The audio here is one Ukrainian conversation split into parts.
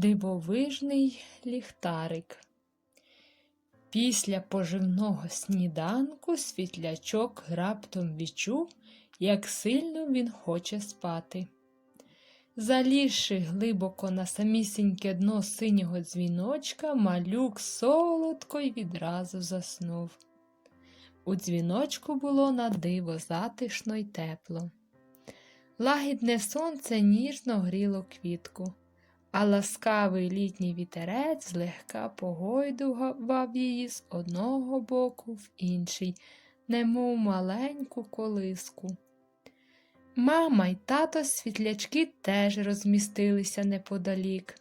Дивовижний ліхтарик. Після поживного сніданку світлячок раптом відчув, як сильно він хоче спати. Залізши глибоко на самісіньке дно синього дзвіночка, малюк солодко й відразу заснув. У дзвіночку було на диво затишно й тепло. Лагідне сонце ніжно гріло квітку, а ласкавий літній вітерець злегка погойдував її з одного боку в інший, немов маленьку колиску. Мама й тато світлячки теж розмістилися неподалік.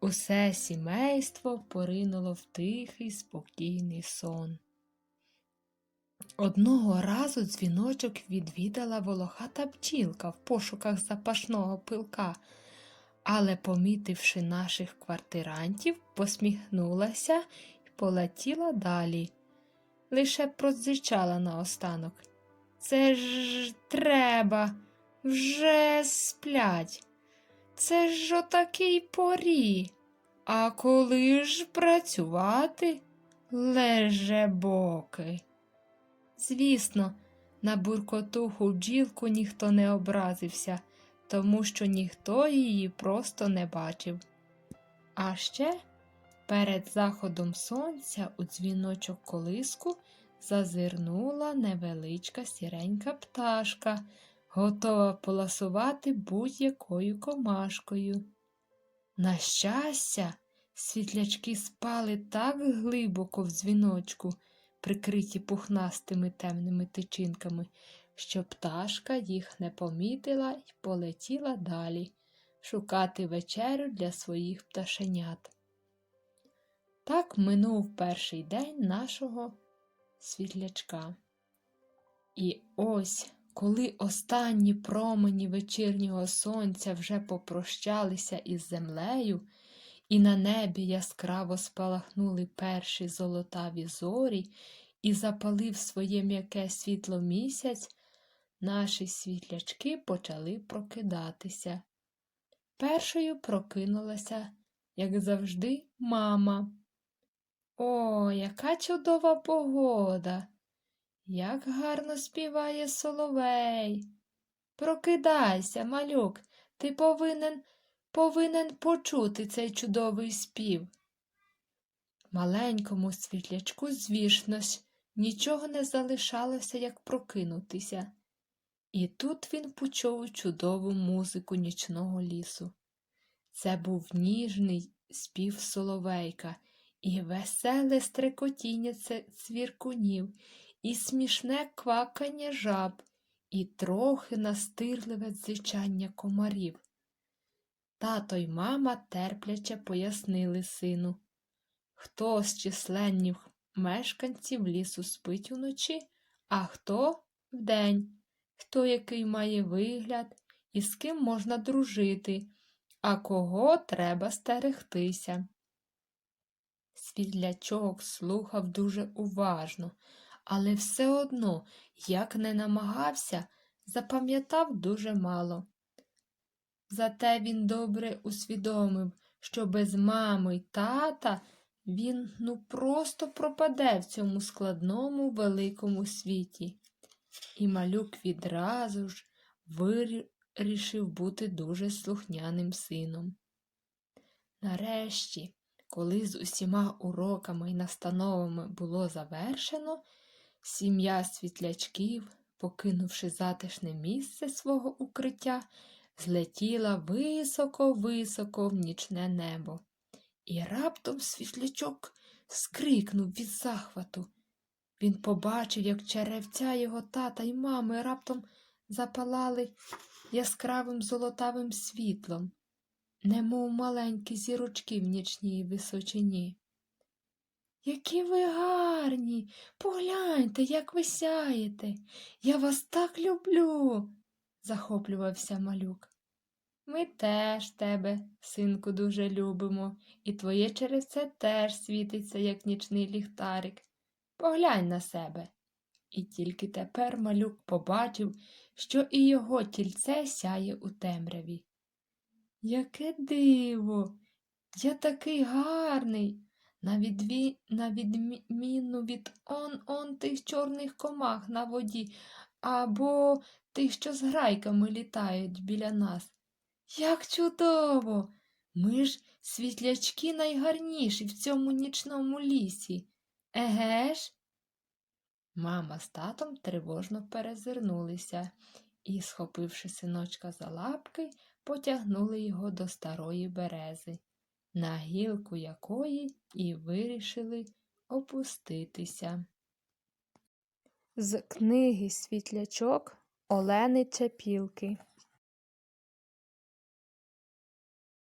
Усе сімейство поринуло в тихий, спокійний сон. Одного разу дзвіночок відвідала волохата бджілка в пошуках запашного пилка, але, помітивши наших квартирантів, посміхнулася і полетіла далі. Лише прозичала наостанок. Це ж треба, вже сплять. Це ж отакий порі. А коли ж працювати, леже боки. Звісно, на буркотуху бджілку ніхто не образився, тому що ніхто її просто не бачив. А ще перед заходом сонця у дзвіночок колиску зазирнула невеличка сіренька пташка, готова поласувати будь-якою комашкою. На щастя, світлячки спали так глибоко в дзвіночку, прикриті пухнастими темними тичинками, що пташка їх не помітила і полетіла далі шукати вечерю для своїх пташенят. Так минув перший день нашого світлячка. І ось, коли останні промені вечірнього сонця вже попрощалися із землею, і на небі яскраво спалахнули перші золотаві зорі, і запалив своє м'яке світло місяць, наші світлячки почали прокидатися. Першою прокинулася, як завжди, мама. О, яка чудова погода! Як гарно співає соловей. Прокидайся, малюк, ти повинен повинен почути цей чудовий спів. Маленькому світлячку, звісно ж, нічого не залишалося, як прокинутися. І тут він почув чудову музику нічного лісу. Це був ніжний спів соловейка, і веселе стрекотіння цвіркунів, і смішне квакання жаб, і трохи настирливе дзичання комарів. Тато й мама терпляче пояснили сину, хто з численних мешканців лісу спить уночі, а хто вдень, хто який має вигляд і з ким можна дружити, а кого треба стерегтися. Світлячок слухав дуже уважно, але все одно, як не намагався, запам'ятав дуже мало. Зате він добре усвідомив, що без мами й тата він ну просто пропаде в цьому складному великому світі. І малюк відразу ж вирішив бути дуже слухняним сином. Нарешті, коли з усіма уроками і настановами було завершено, сім'я світлячків, покинувши затишне місце свого укриття, злетіла високо-високо в нічне небо. І раптом світлячок скрикнув від захвату. Він побачив, як черевця його тата й мами раптом запалали яскравим золотавим світлом, немов маленькі зірочки в нічній височині. Які ви гарні, погляньте, як ви сяєте. Я вас так люблю, захоплювався малюк. Ми теж тебе, синку, дуже любимо, і твоє черевце теж світиться, як нічний ліхтарик. Поглянь на себе. І тільки тепер малюк побачив, що і його тільце сяє у темряві. Яке диво, Я такий гарний, на, відві... на відміну від он-он тих чорних комах на воді, або тих, що з грайками літають біля нас. Як чудово! Ми ж світлячки найгарніші в цьому нічному лісі. Еге ж? Мама з татом тривожно перезирнулися і, схопивши синочка за лапки, потягнули його до старої берези, на гілку якої і вирішили опуститися. З книги Світлячок Олени Чепілки